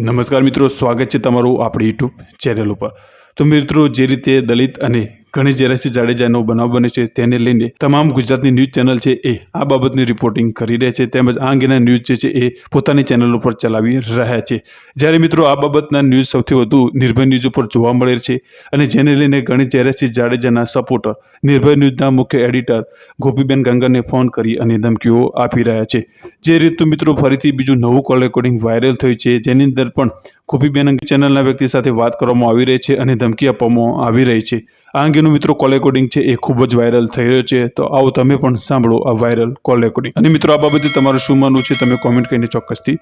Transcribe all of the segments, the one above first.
નમસ્કાર મિત્રો, સ્વાગત છે તમારું આપણી યુટ્યુબ ચેનલ ઉપર. તો મિત્રો, જે રીતે દલિત અને ગણેશ જરાસી જાડેજાનો બનાવ બને છે. તેને લઈને તમામ ગુજરાતની ન્યૂઝ ચેનલ છે એ આ બાબતની રિપોર્ટિંગ કરી રહ્યા છે. તેમજ આ અંગેના ન્યૂઝ જે છે એ પોતાની ચેનલ ઉપર ચલાવી રહ્યા છે. જ્યારે મિત્રો આ બાબતના ન્યૂઝ સૌથી વધુ નિર્ભય ન્યૂઝ ઉપર જોવા મળે છે અને જેને લઈને ગણેશ જરાસી જાડેજાના સપોર્ટર નિર્ભય ન્યૂઝના મુખ્ય એડિટર ગોપીબેન ગંગાને ફોન કરી અને ધમકીઓ આપી રહ્યા છે. જે રીતનું મિત્રો ફરીથી બીજું નવું કોલ રેકોર્ડિંગ વાયરલ થયું છે, જેની અંદર પણ ગોપીબેન ચેનલના વ્યક્તિ સાથે વાત કરવામાં આવી રહી છે અને ધમકી આપવામાં આવી રહી છે. આ અંગેનું મિત્રો કોલ રેકોર્ડિંગ છે એ ખૂબ જ વાયરલ થઈ રહ્યો છે. તો આવો તમે પણ સાંભળો આ વાયરલ કોલ રેકોર્ડિંગ અને મિત્રો આ બાબતે તમારું શું માનવું છે તમે કોમેન્ટ કરીને ચોક્કસથી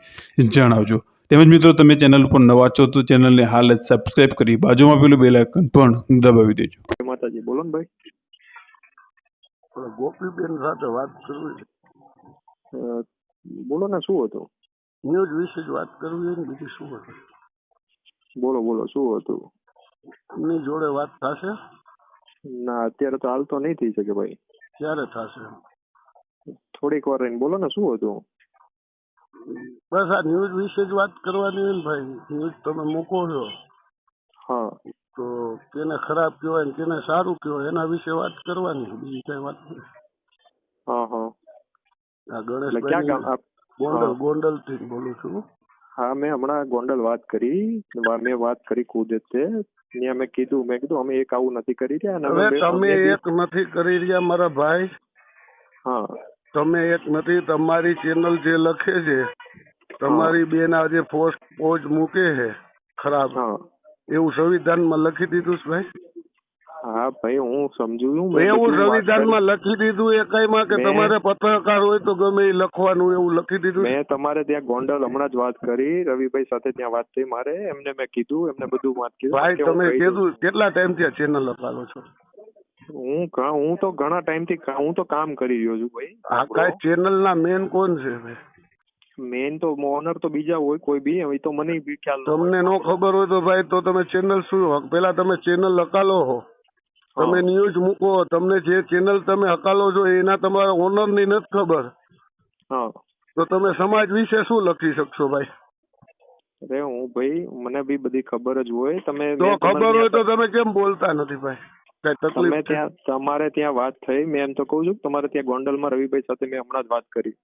જણાવજો. તેમજ મિત્રો તમે ચેનલ પર નવા છો તો ચેનલને હાલ જ સબસ્ક્રાઇબ કરી બાજુમાં પેલું બેલ આઇકન પણ દબાવી દેજો. માતાજી. બોલો ને ભાઈ. પણ ગોપીબેન સાથે વાત કરવી છે. બોલો ને શું હતું? ન્યૂઝ વિશે જ વાત કરવી હોય ને બીજું શું હતું? બોલો બોલો શું હતું? એમની જોડે વાત થશે. ના અત્યારે તો હાલ તો નહીં થઈ શકે ભાઈ. ક્યારે થશે? થોડીક વાર રહીને બોલો ને શું હતું? બસ આ ન્યૂઝ વિશે જ વાત કરવાની ને ભાઈ. ન્યૂઝ તમે મૂકો છો. હા. તો કેને ખરાબ કહેવાય ને કેને સારું કહેવાય એના વિશે વાત કરવાની બીજી કઈ વાત નહીં. હા હા. આ ગણેશભાઈ ગોંડલ ગોંડલથી બોલું છું. હા મેં હમણાં ગોંડલ વાત કરી મેં વાત કરી ખુદ જ તે ત્યાં મેં કીધું મેં કીધું અમે એક આવું નથી કરી રહ્યા હવે તમે એક નથી કરી રહ્યા મારા ભાઈ. હા. તમે એક નથી તમારી ચેનલ જે લખે છે તમારી બેન આજે પોસ્ટ પોજ મૂકે છે ખરાબ. હા. એવું સંવિધાનમાં લખી દીધું છે ભાઈ? હા ભાઈ હું સમજુ છું. મેં એવું સંવિધાનમાં લખી દીધું એ કઈ માં કે તમારે પત્રકાર હોય તો ગમે એ લખવાનું એવું લખી દીધું મેં તમારે ત્યાં ગોંડલ હમણાં જ વાત કરી. રવિભાઈ સાથે ત્યાં વાત થઈ મારે. એમને મેં કીધું એમને બધું વાત કીધું. ભાઈ તમે કીધું કેટલા ટાઈમથી ચેનલ લખાવો છો? હું હું તો ઘણા ટાઈમથી હું તો કામ કરી રહ્યો છું ભાઈ. આ કઈ ચેનલ ના મેન કોણ છે ભાઈ મેન તો ઓનર તો બીજા હોય કોઈ બી હોય તો મને બી ખ્યાલ તમને નો ખબર હોય તો ભાઈ તો તમે ચેનલ શું પેલા તમે ચેનલ લખાલો હો. તમે ન્યૂઝ મૂકો તમને જે ચેનલ તમે હકાલો છો એના તમારા ઓનરની નથી ખબર. હા. તો તમે સમાજ વિશે શું લખી શકશો ભાઈ? અરે હું ભાઈ મને બી બધી ખબર જ હોય. તમે તો ખબર હોય તો તમે કેમ બોલતા નથી ભાઈ? તમે ત્યાં તમારે ત્યાં વાત થઈ. મેં એમ તો કહું છું તમારે ત્યાં ગોંડલમાં રવિભાઈ સાથે મેં હમણાં જ વાત કરી.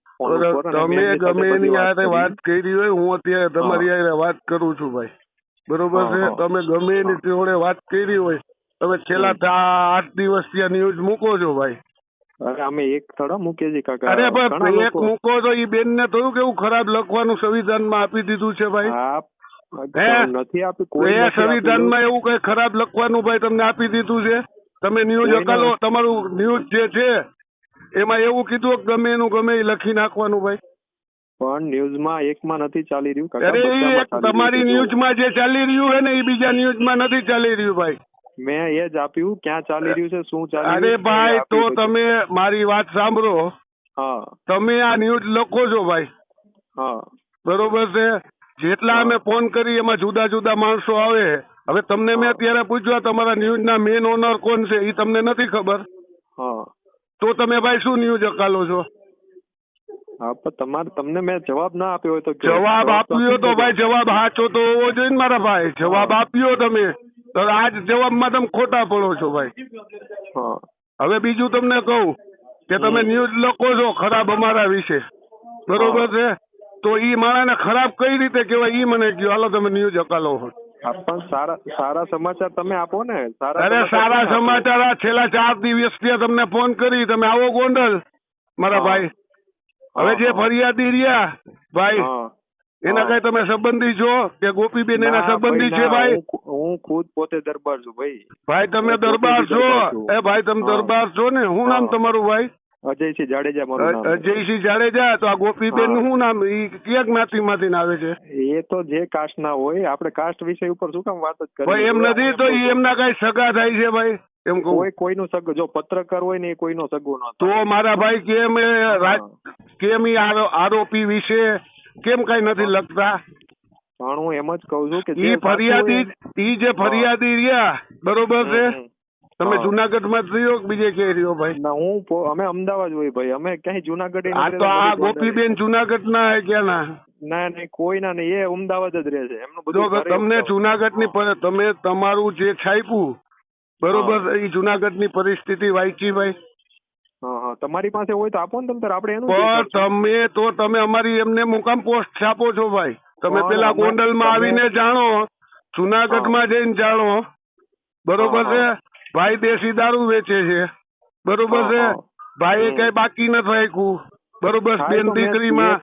તમે ગમે એની વાત વાત કરી હોય હું અત્યારે તમારી હા. વાત કરું છું ભાઈ. બરોબર છે? તમે ગમે એની જોડે વાત કરી હોય તમે છેલ્લા. આઠ દિવસ ત્યાં ન્યૂઝ મૂકો છો ભાઈ. અરે અમે એક થોડા મૂકીએ છીએ કાકા. અરે ભાઈ એક મૂકો તો ઈ બેન ને થયું કેવું ખરાબ લખવાનું સંવિધાનમાં આપી દીધું છે ભાઈ? નથી આપી કોઈ એ સંવિધાનમાં એવું કઈ ખરાબ લખવાનું ભાઈ તમને આપી દીધું છે? તમે ન્યૂઝ અકાલો તમારું ન્યૂઝ જે છે એમાં એવું કીધું કે ગમે એનું ગમે એ લખી નાખવાનું ભાઈ. પણ ન્યૂઝમાં એકમાં નથી ચાલી રહ્યું અરે એક તમારી. ન્યૂઝમાં જે ચાલી રહ્યું છે ને એ બીજા ન્યૂઝમાં નથી ચાલી રહ્યું ભાઈ. મેં એ જ આપ્યું ક્યાં ચાલી રહ્યું છે શું ચાલી અરે ભાઈ તો તમે મારી વાત સાંભળો. હા. તમે આ ન્યૂઝ લખો છો ભાઈ. હા. બરોબર છે? જેટલા અમે ફોન કરી એમાં જુદા જુદા માણસો આવે. હવે તમને મેં અત્યારે પૂછ્યું તમારા ન્યૂઝના મેન ઓનર કોણ છે એ તમને નથી ખબર. હા. તો તમે ભાઈ શું ન્યૂઝ અકાલો છો? હા પણ તમારે તમને મેં જવાબ ના આપ્યો હોય તો જવાબ આપ્યો તો ભાઈ જવાબ હાચો તો હોવો જોઈએ ને મારા ભાઈ. જવાબ આપ્યો તમે. તો આજ જવાબમાં તમે ખોટા પડો છો ભાઈ. હવે બીજું તમને કહું કે તમે ન્યૂઝ લખો છો ખરાબ અમારા વિશે. બરોબર છે? તો ઈ માણસને ખરાબ કઈ રીતે કહેવાય? ઈ મને કયો. હાલો તમે ન્યૂઝ અકાલો છો પણ સારા સારા સમાચાર તમે આપો ને. સારા અરે સારા સમાચાર આ છેલ્લા ચાર દિવસથી તમને ફોન કરી. તમે આવો ગોંડલ મારા ભાઈ. હવે જે ફરિયાદી રહ્યા ભાઈ એના કઈ તમે સંબંધી છો? કે ગોપીબેન એના સંબંધી છે ભાઈ? હું- ખુદ પોતે દરબાર છું ભાઈ. ભાઈ તમે દરબાર છો? એ ભાઈ તમે દરબાર છો ને? શું નામ તમારું ભાઈ? અજયસિંહ જાડેજા મારું નામ અજયસિંહ જાડેજા? તો આ ગોપીબેનનું શું નામ? ઈ કયા જ્ઞાતિમાંથી આવે છે? એ તો જે કાસ્ટ ના હોય આપણે કાસ્ટ વિષય ઉપર શું કામ વાત જ કરવી ભાઈ એમ નથી તો એમના કઈ સગા થાય છે ભાઈ? એમ કહું. કોઈ કોઈનું સગ જો પત્રકાર હોય ને એ કોઈનો સગો ન તો મારા ભાઈ કેમ કેમ આરોપી વિશે કેમ કઈ નથી લખતા? પણ હું એમ જ કહું છું કે ઈ ફરિયાદી એ ઈ જે ફરિયાદી રહ્યા બરોબર છે. તમે જુનાગઢમાં રહ્યો કે બીજે ક્યાંય રહ્યો ભાઈ? ના હું અમે અમદાવાદ હોય ભાઈ. અમે ક્યાંય જુનાગઢ આ તો આ ગોપીબેન જુનાગઢ ના હે ક્યાં ના ના નહીં કોઈ ના નહીં. એ અમદાવાદ જ રહે છે. એમનું બધું તમને જુનાગઢની તમે તમારું જે છાપ્યું બરોબર એ જુનાગઢની પરિસ્થિતિ વાંચી ભાઈ. તમારી પાસે હોય તો આપો ને તમ તારે આપણે એનું પણ તમે તો તમે અમારી એમને મુકામ પોસ્ટ છાપો છો ભાઈ. તમે પેલા ગોંડલમાં આવીને જાણો જુનાગઢમાં જઈને જાણો. બરોબર છે? ભાઈ દેશી દારૂ વેચે છે. બરોબર છે? હા. ભાઈ કઈ બાકી નથી રાખ્યું. બરોબર બેન દીકરીમાં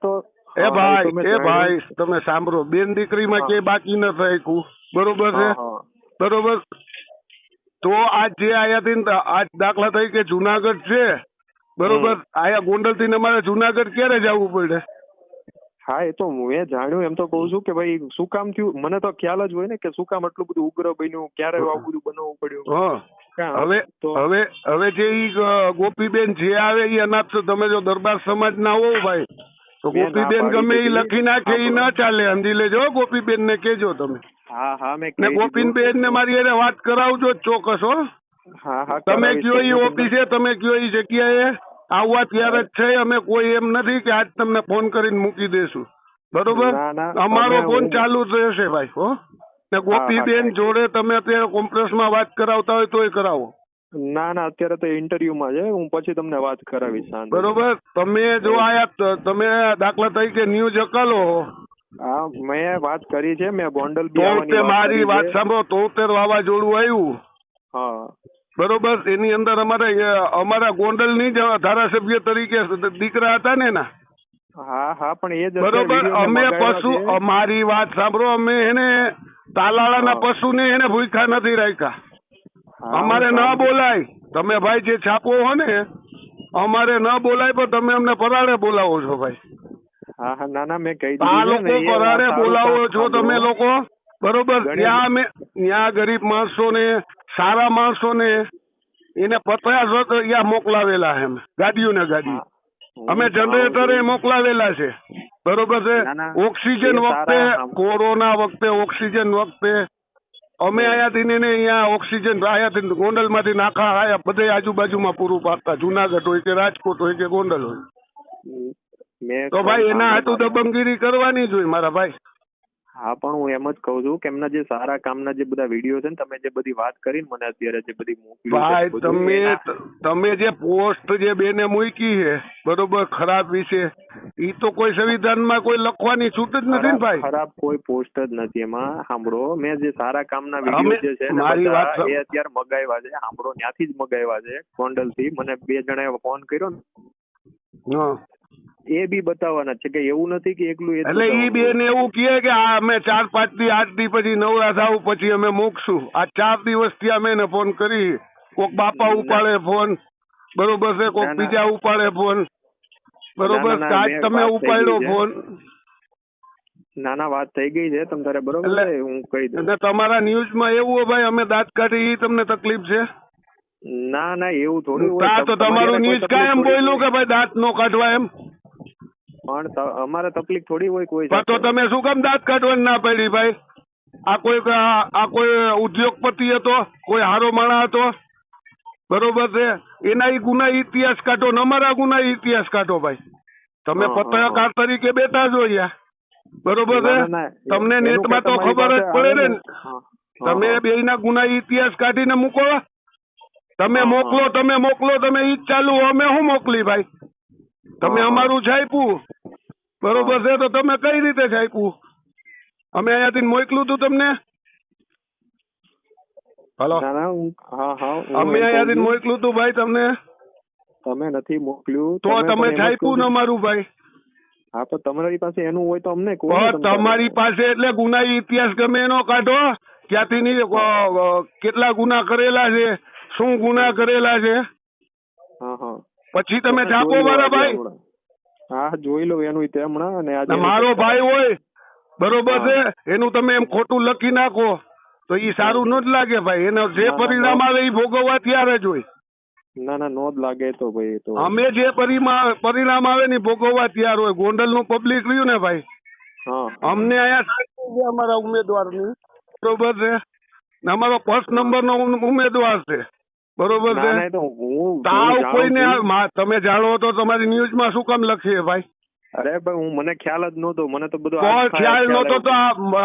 એ ભાઈ એ ભાઈ તમે સાંભળો. બેન દીકરીમાં. ક્યાંય બાકી નથી રાખ્યું. બરોબર છે. બરોબર. તો આજ જે આયાથી ને આજ દાખલા તરીકે જુનાગઢ છે બરોબર? આયા ગોંડલથી અમારે જુનાગઢ ક્યારે જવું પડે? હા એ તો મેં જાણ્યું એમ તો કહું છું કે ભાઈ શું કામ થયું? મને તો ખ્યાલ જ હોય ને કે શું કામ આટલું બધું ઉગ્ર બન્યું ક્યારે આવું બધું બનવું પડ્યું? હવે હવે હવે જે ઈ ગોપીબેન જે આવે એ અનાથ છો તમે જો દરબાર સમાજ ના હોવ ભાઈ તો ગોપીબેન ગમે એ લખી નાખે એ ના ચાલે સમજી લેજો ગોપીબેન ને કેજો તમે. હા હા મેં ગોપીનબેન ને મારી એને વાત કરાવજો ચોક્કસ હો. હા હા તમે કયો ઈ તમને. ઓફિસે તમે કયો ઈ જગ્યાએ? આવવા ત્યારે જ છે અમે કોઈ એમ નથી કે આજ તમને ફોન કરીને મૂકી દેશું. બરોબર? અમારો ફોન ચાલુ જ રહેશે ભાઈ હો? ને ગોપીબેન જોડે તમે અત્યારે કોમ્પ્રેસમાં વાત કરાવતા હોય તોય કરાવો. ના ના અત્યારે તો ઇન્ટરવ્યુ માં છે હું પછી તમને વાત કરાવીશ. બરોબર? તમે જો આયા તમે દાખલા તરીકે ન્યૂઝ અકાલો હા. મેં વાત કરી છે મેં ગોંડલ બી તો મારી વાત સાંભળો તોતેર વાવાઝોડું આવ્યું. હા. બરોબર? એની અંદર અમારે અમારા ગોંડલની જ ધારાસભ્ય તરીકે દીકરા હતા ને એના. હા હા પણ એ બરોબર? અમે પશુ અમારી વાત સાંભળો અમે એને તાલાળાના. પશુને એને ભૂખા નથી રાખ્યા. અમારે ન બોલાય. તમે ભાઈ જે છાપો હો ને અમારે ન બોલાય પણ તમે અમને પરાળે બોલાવો છો ભાઈ. હા હા ના ના મેં કહી આ ને, લોકો પરાળે બોલાવો છો તમે લોકો. બરોબર? ત્યાં અમે ત્યાં ગરીબ માણસોને સારા માણસોને એને પચાસ અહીંયા મોકલાવેલા એમ ગાડીઓ ને ગાડી અમે જનરેટર એ મોકલાવેલા છે. બરોબર છે? ના, ના. ઓક્સિજન વખતે કોરોના વખતે ઓક્સિજન વખતે અમે અહીંયાથી ને અહીંયા ઓક્સિજન અહીંયાથી ગોંડલમાંથી નાખા આયા બધે આજુબાજુમાં પૂરું પાડતા. જુનાગઢ હોય કે રાજકોટ હોય કે ગોંડલ હોય. તો ભાઈ એના હાટુ. દબંગગીરી કરવાની જ હોય મારા ભાઈ. હા પણ હું એમ જ કહું છું કે એમના જે સારા કામના જે બધા વીડિયો છે ને તમે જે બધી વાત કરી મને અત્યારે જે બધી ભાઈ તમે તમે જે પોસ્ટ જે બેને મૂકી છે બરોબર ખરાબ વિશે એ તો કોઈ સંવિધાનમાં કોઈ લખવાની છૂટ જ નથી ને ભાઈ? ખરાબ કોઈ પોસ્ટ જ નથી એમાં સાંભળો. મેં જે સારા કામના વીડિયો જે છે મારી વાત એ અત્યારે મગાવ્યા છે સાંભળો ત્યાંથી જ મગાવ્યા છે ગોંડલથી મને બે જણાએ ફોન કર્યો ને. એ બી બતાવવાના છે કે એવું નથી કે એકલું એટલે ઈ. બેન એવું કહે કે આ અમે ચાર પાંચથી આઠ દી પછી નવરા થાવ પછી અમે મૂકશું. આ ચાર દિવસથી અમે એને ફોન કરી. કોક બાપા ઉપાડે ફોન બરોબર છે? કોક. બીજા ઉપાડે ફોન. બરોબર આજ તમે ઉપાડ્યો ફોન. ના ના વાત થઈ ગઈ છે તમ તારે બરોબર હું કહી દઉં. તમારા તમારા ન્યૂઝમાં એવું હોય ભાઈ અમે દાંત કાઢી તમને તકલીફ છે? ના ના એવું થોડું. તો તમારું ન્યૂઝ કાયમ બોલ્યું કે ભાઈ દાંત નો કાઢવા એમ? પણ અમારે તકલીફ થોડી હોય કોઈ તો તમે શું કામ દાંત કાઢવાની ના પડી ભાઈ? આ કોઈ આ કોઈ ઉદ્યોગપતિ હતો? કોઈ હારો માણા હતો? બરોબર છે? એના ગુના ઇતિહાસ કાઢો ને અમારા ગુના ઇતિહાસ કાઢો ભાઈ. તમે પત્રકાર તરીકે બેઠા છો અહીંયા. બરોબર છે. તમને નેટમાં તો ખબર જ પડે ને. તમે બે ના ગુના ઇતિહાસ કાઢીને મૂકો. તમે મોકલો તમે મોકલો તમે ઈ ચાલુ અમે શું મોકલી ભાઈ? તમે. અમારું છાપ્યું બરોબર છે તો તમે કઈ રીતે છાપ્યું અમે અહીંયાથી મોકલું તું તમને? હલો? અમે અહીંયાથી મોકલું તું ભાઈ તમને? તમે નથી મોકલ્યું તો તમે છાપ્યું ને છું. અમારું ભાઈ. હા તો તમારી પાસે એનું હોય તો અમને. તમારી પાસે એટલે ગુનાઈ ઇતિહાસ ગમે એનો કાઢો. ક્યાંથી ની કેટલા ગુના કરેલા છે શું ગુના કરેલા છે? હા હા. પછી તમે છાપો મારા ભાઈ. હા જોઈ લો એનું તે હમણાં અને આજે મારો ભાઈ હોય બરોબર છે? એનું તમે એમ ખોટું લખી નાખો તો ઈ સારું ન જ લાગે ભાઈ. એનો જે ના, ના, પરિણામ આવે એ ભોગવવા ત્યારે જ હોય. ના ના નો જ લાગે તો ભાઈ તો અમે જે પરિણામ આવે ને ભોગવવા તૈયાર હોય. ગોંડલનું પબ્લિક રહ્યું ને ભાઈ. હા. અમને અહીંયા અમારા ઉમેદવાર ઉમેદવારની. બરોબર છે? અમારો ફર્સ્ટ નંબર નો ઉમેદવાર છે. બરોબર છે? તાવ કોઈને તમે જાણો તો તમારી ન્યૂઝમાં શું કામ લખીએ ભાઈ? અરે ભાઈ હું મને ખ્યાલ જ નહોતો. મને તો બધું ખ્યાલ નહોતો તો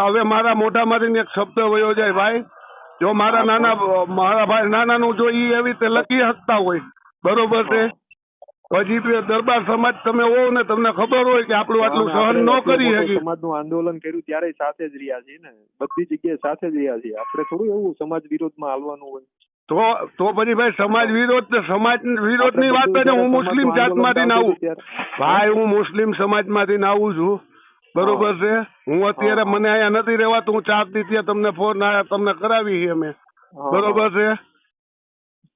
હવે મારા મોઢામાંથી એક શબ્દ વયો જાય ભાઈ. જો મારા નાના મારા ભાઈ નાનાનું જો ઈ એવી રીતે લખી શકતા હોય બરોબર છે? પછી તે દરબાર સમાજ તમે હોવ ને તમને ખબર હોય કે આપણું આટલું સહન ન કરી મોટું શકી સમાજનું આંદોલન કર્યું ત્યારે સાથે જ રહ્યા છીએ ને. બધી જગ્યાએ સાથે જ રહ્યા છીએ. આપણે થોડું એવું સમાજ વિરોધમાં હાલવાનું હોય. તો તો પછી ભાઈ સમાજ વિરોધ સમાજ વિરોધની વાત કરે ને હું મુસ્લિમ જાતમાંથી સમાજનું આવું. ભાઈ હું મુસ્લિમ સમાજમાંથી આવું છું. બરોબર છે? હું અત્યારે મને અહીંયા નથી રહેવાતું હું ચાર દી ત્યાં તમને ફોન આયા તમને કરાવી છે અમે. બરોબર છે?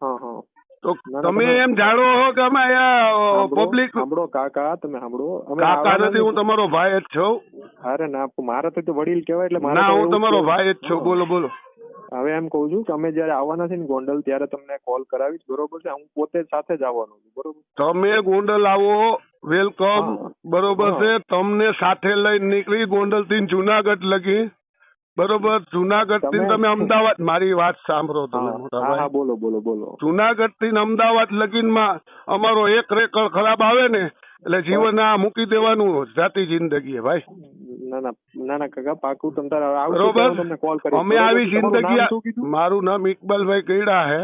હા હા. તો તમે તમે- એમ જાણો છો કે અમે અહીંયા પબ્લિક સાંભળો કાકા તમે સાંભળો. કાકા નથી હું તમારો ભાઈ જ છું. અરે ના મારા તો વડીલ કહેવાય એટલે ના હું તમારો ભાઈ જ છું. બોલો બોલો. હવે એમ કહું છું કે અમે જયારે આવવાના છે ને ગોંડલ ત્યારે તમને કોલ કરાવીશ બરોબર છે? હું પોતે સાથે જ આવવાનો છું બરોબર? તમે ગોંડલ આવો વેલકમ બરોબર છે? તમને સાથે લઈ નીકળી ગોંડલથી જુનાગઢ લગી. બરોબર? જુનાગઢથી તમે- અમદાવાદ મારી વાત સાંભળો તમે બોલો બોલો બોલો. જુનાગઢથી અમદાવાદ લગીનમાં અમારો એક રેકડ ખરાબ આવે ને એટલે જીવન આ મૂકી દેવાનું જાતિ જિંદગી ભાઈ. ના ના ના ના કાકા પાકું તમ તારે આવશું બરોબર. ત્યારે હું તમને કોલ કરીશ. અમે આવી તમારું નામ શું જિંદગી મારું નામ ઇકબાલભાઈ કઈડા હે.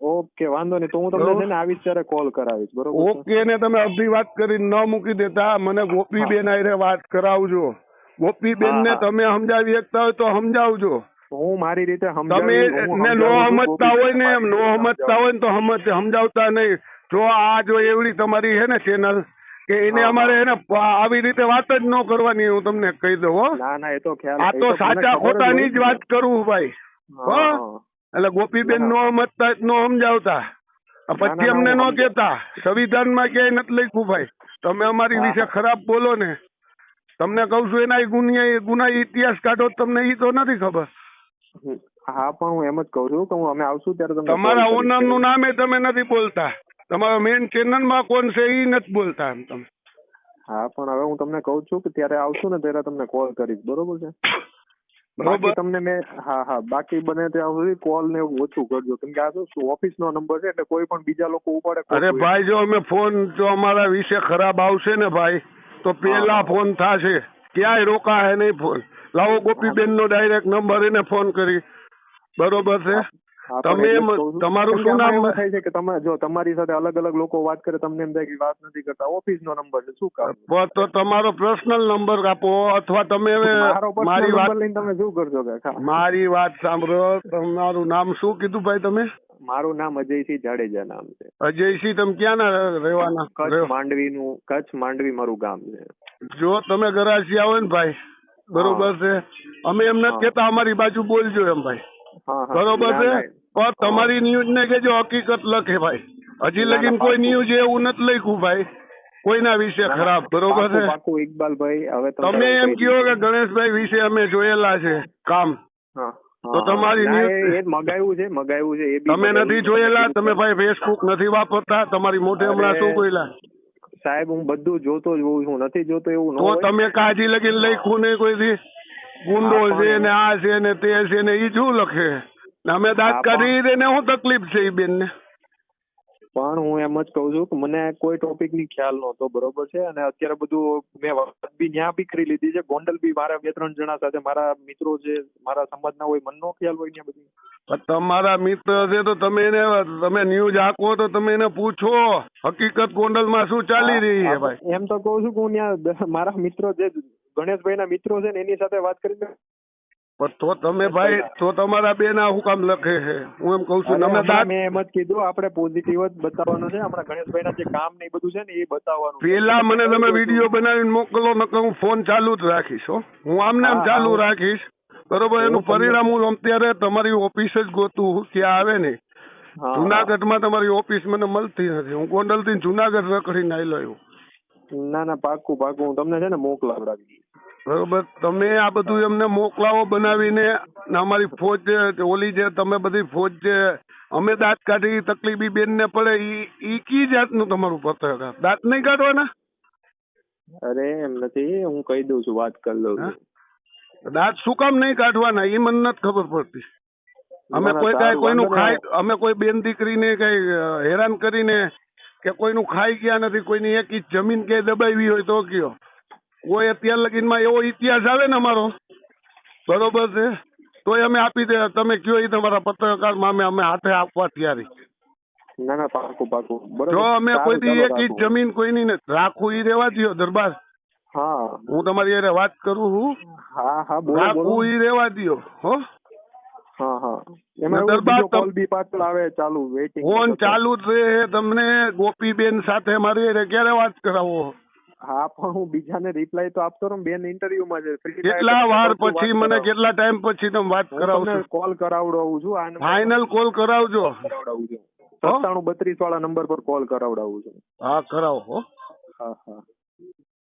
ઓકે વાંધો નહીં. તો હું તમને છે ને આવી ત્યારે કોલ કરાવીશ. બરોબર ઓકે ને તમે અડધી વાત કરી ન મૂકી દેતા. મને ગોપીબેન આરે વાત કરાવજો. ગોપીબેન ને હા, હા. તમે સમજાવી શકતા હોય તો સમજાવજો. હું મારી રીતે તમે ને નો સમજતા હોય ને એમ નો સમજતા હોય ને તો સમજ સમજાવતા નહીં. જો આ જો એવડી તમારી હે ને ચેનલ કે એને અમારે એને આવી રીતે વાત જ ન કરવાની હું તમને કહી દઉં હો. ના ના એ તો ખ્યાલ આ તો સાચા ખોટાની જ વાત કરું ભાઈ. હા. એટલે ગોપીબેન નો મતતા નો સમજાવતા. પછી અમને નો. કેતા સંવિધાનમાં ક્યાંય નથી લખ્યું ભાઈ. તમે અમારી વિશે ખરાબ બોલો ને. તમને કહું છું એના ગુનિયા ગુના ઇતિહાસ કાઢો તમને ઈ તો નથી ખબર. હા પણ હું એમ જ કહું છું કે હું અમે આવશું ત્યારે તમારા ઓનરનું નામે તમે નથી બોલતા. તમારા મેઇન ચેનલમાં કોણ છે એ નથી બોલતા એમ તમે. હા પણ હવે હું તમને કહું છું કે ત્યારે આવશું ને ત્યારે તમને કોલ કરીશ બરોબર છે? બાકી તમને મેં હા હા બાકી બને ત્યાં સુધી કોલ ને એવું ઓછું કરજો. કેમ કે આ શું ઓફિસ નો નંબર છે એટલે કોઈ પણ બીજા લોકો ઉપાડે અરે ભાઈ જો અમે ફોન જો અમારા વિશે ખરાબ આવશે ને ભાઈ તો પેલા. ફોન થશે. ક્યાંય રોકાશે નહીં ફોન લાવો ગોપીબેન નો ડાયરેક્ટ નંબર એને ફોન કરી. બરોબર છે? તમે. તમારું શું નામ? થાય છે કે તમે જો તમારી સાથે અલગ અલગ લોકો વાત કરે તમને એમ થાય કે વાત નથી કરતા ઓફિસ નો નંબર છે શું કામ? તો તમારો પર્સનલ નંબર આપો અથવા તમે મારો વાત લઈને તમે શું કરશો કાકા મારી વાત સાંભળો તમારું નામ શું કીધું ભાઈ તમે? મારું નામ અજયસિંહ જાડેજા નામ છે. અજયસિંહ તમે ક્યાં ના રહેવાના? કચ્છ માંડવી નું કચ્છ માંડવી મારું ગામ છે. જો તમે ગરાસી આવો ને ભાઈ બરોબર છે? અમે એમ નથી કેતા અમારી બાજુ બોલજો એમ ભાઈ. બરોબર છે. પણ તમારી ન્યૂઝ ને કેજો હકીકત લખે ભાઈ. હજી લગીન કોઈ. ન્યૂઝ એવું નથી લખ્યું ભાઈ. કોઈના વિશે ખરાબ બરોબર છે? ઇકબાલભાઈ હવે તમે એમ કહો કે ગણેશભાઈ વિશે અમે જોયેલા છે કામ. તો તમારી મગાવ્યું છે મગાવ્યું છે તમે નથી જોયેલા? તમે ભાઈ ફેસબુક નથી વાપરતા? તમારી મોઢે હમણાં શું બોલ્યા સાહેબ હું બધું જોતો જ હોઉં છું નથી જોતો એવું તો તમે કાજી લગીને લખ્યું નહીં કોઈ ગુંડો છે ને આ છે ને તે છે ને એ શું લખે? અમે દાંત કરી કાઢી શું તકલીફ છે એ બેન ને પણ હું એમ જ કહું છું કે મને કોઈ ટોપિકની ખ્યાલ નહોતો બરોબર છે? અને અત્યારે બધું મેં વાત બી ન્યા બી કરી લીધી છે. ગોંડલ બી મારા બે ત્રણ જણા સાથે મારા મિત્રો છે મારા સમાજના હોય મનનો ખ્યાલ હોય ને બધી. તમારા મિત્ર છે તો તમે એને તમે ન્યૂઝ આપો તો તમે એને પૂછો. હકીકત ગોંડલમાં શું ચાલી રહી છે ભાઈ? એમ તો કહું છું કે હું ત્યાં મારા મિત્રો જે ગણેશભાઈ ના મિત્રો છે ને એની સાથે વાત કરીને પણ તો તમે ભાઈ તો તમારા બે ના હું કામ લખે છે? હું એમ કઉ છું તમે મેં એમ જ કીધું આપણે પોઝિટિવ જ બતાવવાનું છે આપણા ગણેશભાઈ ના જે કામ ને બધું છે ને એ બતાવવાનું પેલા મને તમે વીડિયો બનાવીને મોકલો નકર હું ફોન ચાલુ જ રાખીશ હો. આમ હા, ચાલુ રાખીશ. બરોબર એનું પરિણામ હું અત્યારે તમારી ઓફિસ જ ગોતું ત્યાં આવે ને. જુનાગઢ જુનાગઢમાં તમારી ઓફિસ મને મળતી નથી. હું ગોંડલથી જુનાગઢ રખડીને આવેલો. ના ના પાકું પાકું હું તમને છે ને મોકલાવડાવી બરોબર? તમે આ બધું એમને મોકલાવો બનાવીને. અમારી ફોજ જે ઓલી જે તમે બધી ફોજ જે અમે દાંત કાઢી તકલીફી બેન ને પડે ઈ કી જાતનું તમારું પત્રકાર દાંત નહીં કાઢવાના? અરે એમ નથી. હું કહી દઉં છું વાત કરી દઉં? છું. દાંત શું કામ નહીં કાઢવાના? એ મને નથી ખબર પડતી. અમે કોઈ કાંઈ કોઈનું ખાઈ અમે કોઈ બેન દીકરીને કઈ હેરાન કરીને કે કોઈનું ખાઈ ગયા નથી કોઈની એક જમીન કે દબાવી હોય તો કયો? કોઈ અત્યાર લગીનમાં એવો ઇતિહાસ આવે ને અમારો. બરોબર છે? તોય અમે આપી દે તમે કયો એ તમારા પત્રકાર મામે અમે હાથે આપવા તૈયારી. ના ના પાકું પાકું. જો અમે કોઈ દી એક ઇંચ જમીન કોઈની ને રાખવું ઈ રેવા દ્યો દરબાર. હા. હું તમારી હારે વાત કરું છું. હા હા બોલો રાખવું ઈ રેવા દ્યો હો. હા હા. એમાં દરબાર કોલ બી પાછળ આવે ચાલુ વેઇટિંગ ફોન ચાલુ જ રહે તમને ગોપીબેન સાથે મારી ક્યારે વાત કરાવો? હા પણ હું બીજાને રિપ્લાય તો આપતો રહું બેન ઇન્ટરવ્યુમાં છે કેટલા વાર પછી મને કેટલા ટાઈમ પછી તમે વાત કરાવશો? કોલ કરાવડાવું છું ફાઇનલ કોલ કરાવજો. કરાવડાવું છું. હો? સત્તાણું બત્રીસ વાળા નંબર પર કોલ કરાવડાવું છું. હા કરાવો હો. હા હા.